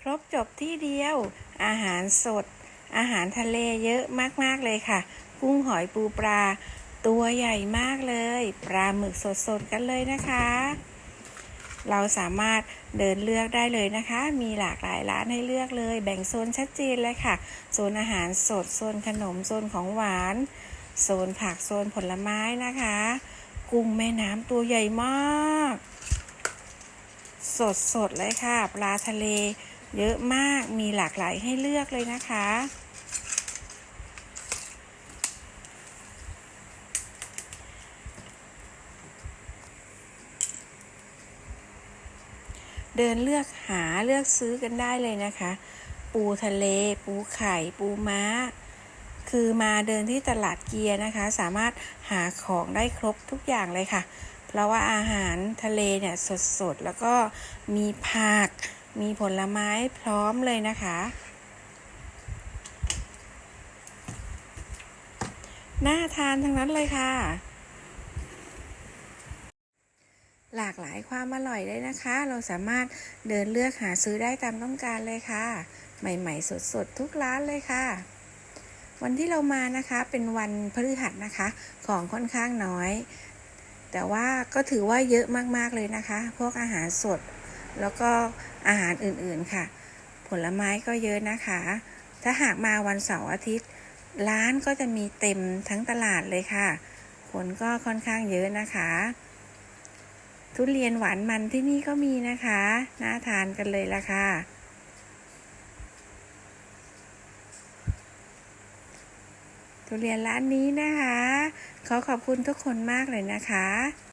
ครบจบที่เดียว อาหารสด อาหารทะเลเยอะมากๆเลยค่ะ กุ้งหอยปูปลา ตัวใหญ่มากเลย ปลาหมึกสดๆกันเลยนะคะ เราสามารถเดินเลือกได้เลยนะคะ มีหลากหลายร้านให้เลือกเลย แบ่งโซนชัดเจนเลยค่ะ โซนอาหารสด โซนขนม โซนของหวาน โซนผัก โซนผลไม้นะคะ กุ้งแม่น้ำตัวใหญ่มาก สดสดๆเลยค่ะ ปลาทะเล เยอะมากมีหลากหลายให้เลือกเลยนะคะ เดินเลือกหาเลือกซื้อกันได้เลยนะคะ ปูทะเล ปูไข่ ปูม้า คือมาเดินที่ตลาดเกียร์นะคะ สามารถหาของได้ครบทุกอย่างเลยค่ะ เพราะว่าอาหารทะเลเนี่ยสดๆ แล้วก็มีผัก มีผลไม้พร้อมเลยนะคะ น่าทานทั้งนั้นเลยค่ะ หลากหลายความอร่อยเลยนะคะ เราสามารถเดินเลือกหาซื้อได้ตามต้องการเลยค่ะ ใหม่ๆ สดๆ ทุกร้านเลยค่ะ วันที่เรามานะคะเป็นวันพฤหัสนะคะ ของค่อนข้างน้อย แต่ว่าก็ถือว่าเยอะมากๆเลยนะคะ พวกอาหารสด แล้วก็อาหารอื่นๆค่ะ ผลไม้ก็เยอะนะคะ ถ้าหากมาวันเสาร์อาทิตย์ ร้านก็จะมีเต็มทั้งตลาดเลยค่ะ คนก็ค่อนข้างเยอะนะคะ ทุเรียนหวานมันที่นี่ก็มีนะคะ น่าทานกันเลยละค่ะทุเรียนร้านนี้นะคะ ขอขอบคุณทุกคนมากเลยนะคะ